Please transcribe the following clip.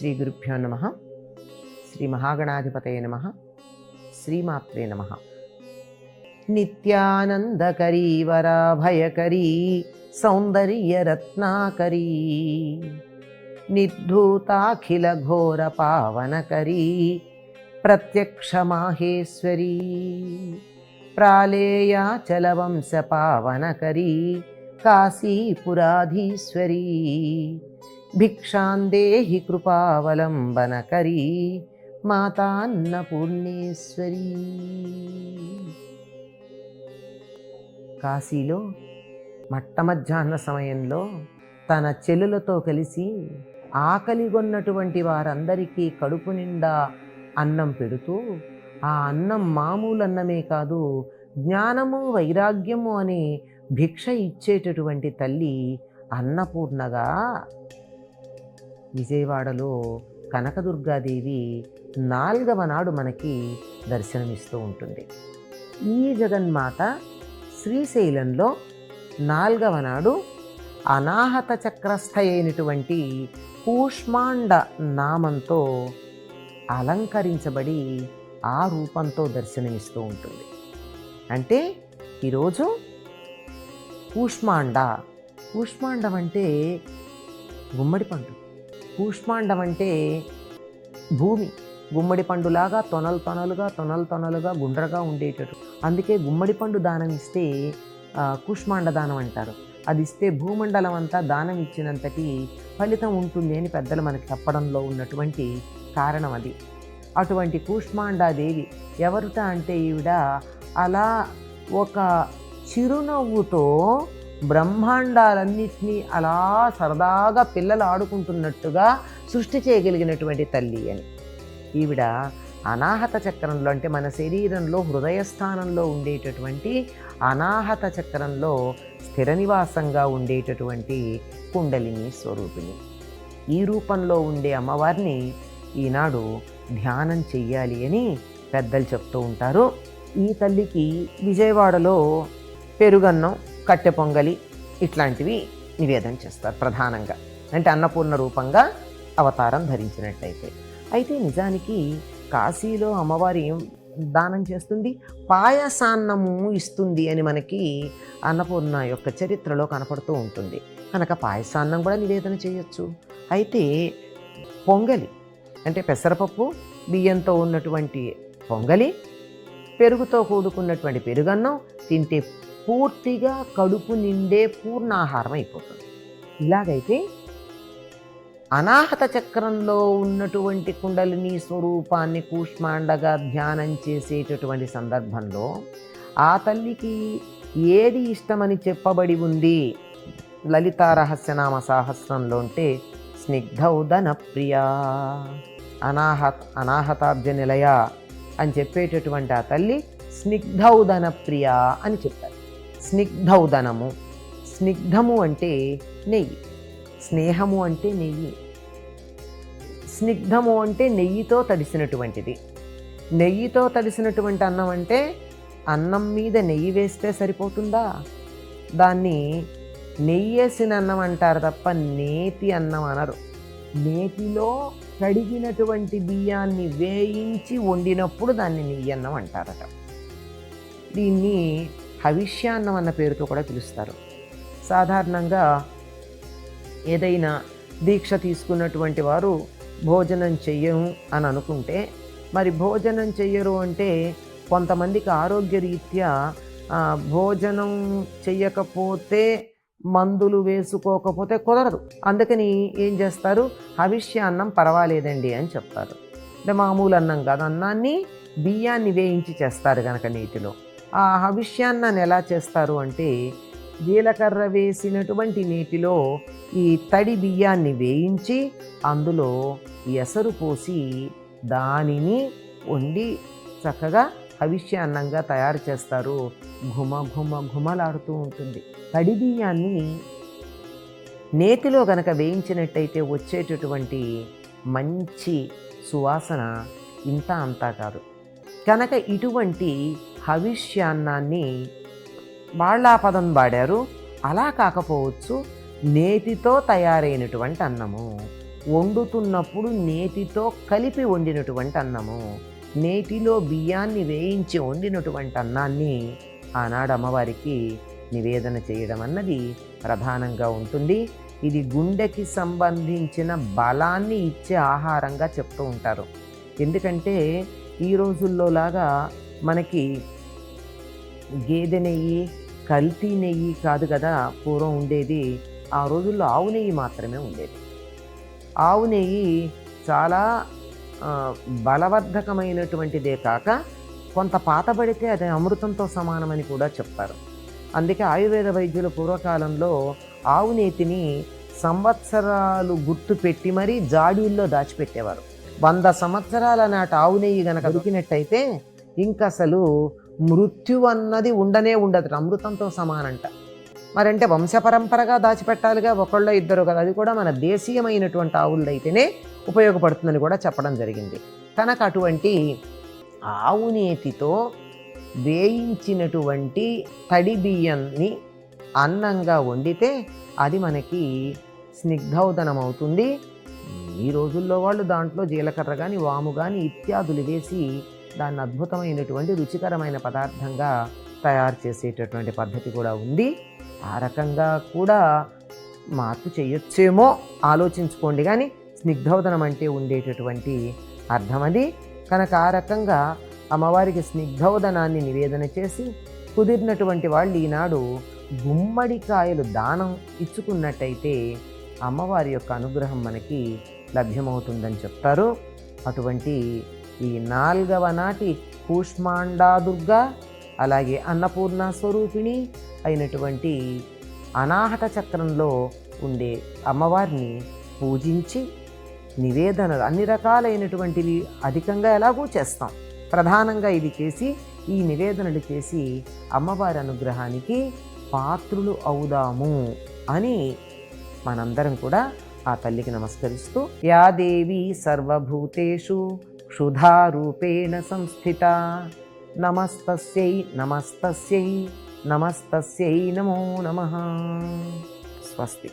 శ్రీ గురుభ్యో నమ శ్రీ మహాగణాధిపతయ నమ శ్రీమాత్రే నమ నిత్యానందకరీ వరాభయకరీ సౌందర్యరత్నాకరీ నిర్ధూతాఖిల ఘోర పావనకరీ ప్రత్యక్ష మాహేశ్వరీ ప్రాళేయాచలవంశ పావనకరీ కాశీపురాధీశ్వరీ భిక్షాందేహి కృపావలంబనకరీ మాతాన్నపూర్ణేశ్వరీ కాశీలో మట్టమధ్యాహ్న సమయంలో తన చెల్లులతో కలిసి ఆకలిగొన్నటువంటి వారందరికీ కడుపు నిండా అన్నం పెడుతూ ఆ అన్నం మామూలు అన్నమే కాదు జ్ఞానము వైరాగ్యము అనే భిక్ష ఇచ్చేటటువంటి తల్లి అన్నపూర్ణగా విజయవాడలో కనకదుర్గాదేవి నాలుగవ నాడు మనకి దర్శనమిస్తూ ఉంటుంది. ఈ జగన్మాత శ్రీశైలంలో నాలుగవ నాడు అనాహత చక్రస్థ అయినటువంటి కూష్మాండ నామంతో అలంకరించబడి ఆ రూపంతో దర్శనమిస్తూ ఉంటుంది. అంటే ఈరోజు కూష్మాండ కూష్మాండం అంటే గుమ్మడి పండు. కూష్మాండం అంటే భూమి. గుమ్మడి పండులాగా తొనలు తొనలుగా తొనలు తొనలుగా గుండ్రగా ఉండేటట్టు. అందుకే గుమ్మడి పండు దానం ఇస్తే కూష్మాండ దానం అంటారు. అది ఇస్తే భూమండలం అంతా దానం ఇచ్చినంతటి ఫలితం ఉంటుంది అని పెద్దలు మనకు చెప్పడంలో ఉన్నటువంటి కారణం అది. అటువంటి కూష్మాండాదేవి ఎవరితో అంటే ఈవిడ అలా ఒక చిరునవ్వుతో బ్రహ్మాండాలన్నింటినీ అలా సరదాగా పిల్లలు ఆడుకుంటున్నట్టుగా సృష్టి చేయగలిగినటువంటి తల్లి అని. ఈవిడ అనాహత చక్రంలో అంటే మన శరీరంలో హృదయస్థానంలో ఉండేటటువంటి అనాహత చక్రంలో స్థిర నివాసంగా ఉండేటటువంటి కుండలిని స్వరూపిణి. ఈ రూపంలో ఉండే అమ్మవారిని ఈనాడు ధ్యానం చెయ్యాలి అని పెద్దలు చెప్తూ ఉంటారు. ఈ తల్లికి విజయవాడలో పెరుగన్నం కట్టె పొంగలి ఇట్లాంటివి నివేదన చేస్తారు ప్రధానంగా. అంటే అన్నపూర్ణ రూపంగా అవతారం ధరించినట్టయితే. అయితే నిజానికి కాశీలో అమ్మవారి ఏం దానం చేస్తుంది? పాయసాన్నము ఇస్తుంది అని మనకి అన్నపూర్ణ యొక్క చరిత్రలో కనపడుతూ ఉంటుంది. కనుక పాయసాన్నం కూడా నివేదన చేయొచ్చు. అయితే పొంగలి అంటే పెసరపప్పు బియ్యంతో ఉన్నటువంటి పొంగలి పెరుగుతో కూడుకున్నటువంటి పెరుగన్నం తింటే పూర్తిగా కడుపు నిండే పూర్ణాహారం అయిపోతుంది. ఇలాగైతే అనాహత చక్రంలో ఉన్నటువంటి కుండలిని స్వరూపాన్ని కూష్మాండగా ధ్యానం చేసేటటువంటి సందర్భంలో ఆ తల్లికి ఏది ఇష్టమని చెప్పబడి ఉంది? లలితా రహస్యనామ సాహస్రంలో అంటే స్నిగ్ధౌదన ప్రియా అనాహత అనాహతాబ్జ నిలయ అని చెప్పేటటువంటి ఆ తల్లి స్నిగ్ధౌదన ప్రియ అని చెప్పారు స్నిగ్ధౌదనము. స్నిగ్ధము అంటే నెయ్యి. స్నేహము అంటే నెయ్యి. స్నిగ్ధము అంటే నెయ్యితో తడిసినటువంటిది. నెయ్యితో తడిసినటువంటి అన్నం అంటే అన్నం మీద నెయ్యి వేస్తే సరిపోతుందా? దాన్ని నెయ్యేసిన అన్నం అంటారు తప్ప నేతి అన్నం అనరు. నేతిలో కడిగినటువంటి బియ్యాన్ని వేయించి వండినప్పుడు దాన్ని నెయ్యి అన్నం అంటారట. దీన్ని హవిష్యాన్నం అన్న పేరుతో కూడా పిలుస్తారు. సాధారణంగా ఏదైనా దీక్ష తీసుకున్నటువంటి వారు భోజనం చెయ్యము అని అనుకుంటే మరి భోజనం చెయ్యరు అంటే కొంతమందికి ఆరోగ్య రీత్యా భోజనం చెయ్యకపోతే మందులు వేసుకోకపోతే కుదరదు. అందుకని ఏం చేస్తారు? హవిష్యాన్నం పర్వాలేదండి అని చెప్తారు. అంటే మామూలు అన్నం కాదు. అన్నాన్ని బియ్యాన్ని వేయించి చేస్తారు కనుక నీటిలో. ఆ హవిష్యాన్నాన్ని ఎలా చేస్తారు అంటే జీలకర్ర వేసినటువంటి నీటిలో ఈ తడి బియ్యాన్ని వేయించి అందులో ఎసరు పోసి దానిని వండి చక్కగా హవిష్య అన్నంగా తయారు చేస్తారు. ఘుమ ఘుమ ఘుమలాడుతూ ఉంటుంది. తడి బియ్యాన్ని నేతిలో గనక వేయించినట్టయితే వచ్చేటటువంటి మంచి సువాసన ఇంత అంతా కాదు. కనుక ఇటువంటి హవిష్యాన్నాన్ని వాళ్ళ పదం వాడారు. అలా కాకపోవచ్చు నేతితో తయారైనటువంటి అన్నము. వండుతున్నప్పుడు నేతితో కలిపి వండినటువంటి అన్నము. నేతిలో బియ్యాన్ని వేయించి వండినటువంటి అన్నాన్ని ఆనాడు అమ్మవారికి నివేదన చేయడం అన్నది ప్రధానంగా ఉంటుంది. ఇది గుండెకి సంబంధించిన బలాన్ని ఇచ్చే ఆహారంగా చెప్తూ ఉంటారు. ఎందుకంటే ఈ రోజుల్లో లాగా మనకి గేదె నెయ్యి కల్తీ నెయ్యి కాదు కదా పూర్వం ఉండేది. ఆ రోజుల్లో ఆవు నెయ్యి మాత్రమే ఉండేది. ఆవు నెయ్యి చాలా బలవర్ధకమైనటువంటిదే కాక కొంత పాతబడితే అది అమృతంతో సమానమని కూడా చెప్తారు. అందుకే ఆయుర్వేద వైద్యులు పూర్వకాలంలో ఆవు నేతిని సంవత్సరాలు గుర్తు పెట్టి మరీ జాడీల్లో దాచిపెట్టేవారు. వంద సంవత్సరాల నాటి ఆవు నెయ్యి గనక దొరికినట్టయితే ఇంకా అసలు మృత్యు అన్నది ఉండనే ఉండదు అమృతంతో సమానంట. మరంటే వంశపరంపరగా దాచిపెట్టాలిగా ఒకళ్ళో ఇద్దరు కదా అది కూడా మన దేశీయమైనటువంటి ఆవులైతేనే ఉపయోగపడుతుందని కూడా చెప్పడం జరిగింది. కనుక అటువంటి ఆవు నేతితో వేయించినటువంటి తడి బియ్యాన్ని అన్నంగా వండితే అది మనకి స్నిగ్ధౌదనం అవుతుంది ఈ రోజుల్లో వాళ్ళు దాంట్లో జీలకర్ర కానీ వాము కానీ ఇత్యాదులు వేసి దాన్ని అద్భుతమైనటువంటి రుచికరమైన పదార్థంగా తయారు చేసేటటువంటి పద్ధతి కూడా ఉంది. ఆ రకంగా కూడా మార్పు చేయొచ్చేమో ఆలోచించుకోండి కానీ స్నిగ్ధవదనం అంటే ఉండేటటువంటి అర్థం అది. కనుక ఆ రకంగా అమ్మవారికి స్నిగ్ధవదనాన్ని నివేదన చేసి కుదిరినటువంటి వాళ్ళు ఈనాడు గుమ్మడికాయలు దానం ఇచ్చుకున్నట్టయితే అమ్మవారి యొక్క అనుగ్రహం మనకి లభ్యమవుతుందని చెప్తారు. అటువంటి ఈ నాల్గవ నాటి కూష్మాండాదుర్గ అలాగే అన్నపూర్ణ స్వరూపిణి అయినటువంటి అనాహత చక్రంలో ఉండే అమ్మవారిని పూజించి నివేదనలు అన్ని రకాలైనటువంటివి అధికంగా ఎలాగూ చేస్తాం. ప్రధానంగా ఇది చేసి ఈ నివేదనలు చేసి అమ్మవారి అనుగ్రహానికి పాత్రులు అవుదాము అని మనందరం కూడా ఆ తల్లికి నమస్కరిస్తూ యాదేవి సర్వభూతేషు క్షుధారూపేణ సంస్థిత నమస్తస్యై నమస్తస్యై నమస్తస్యై నమో నమ. స్వస్తి.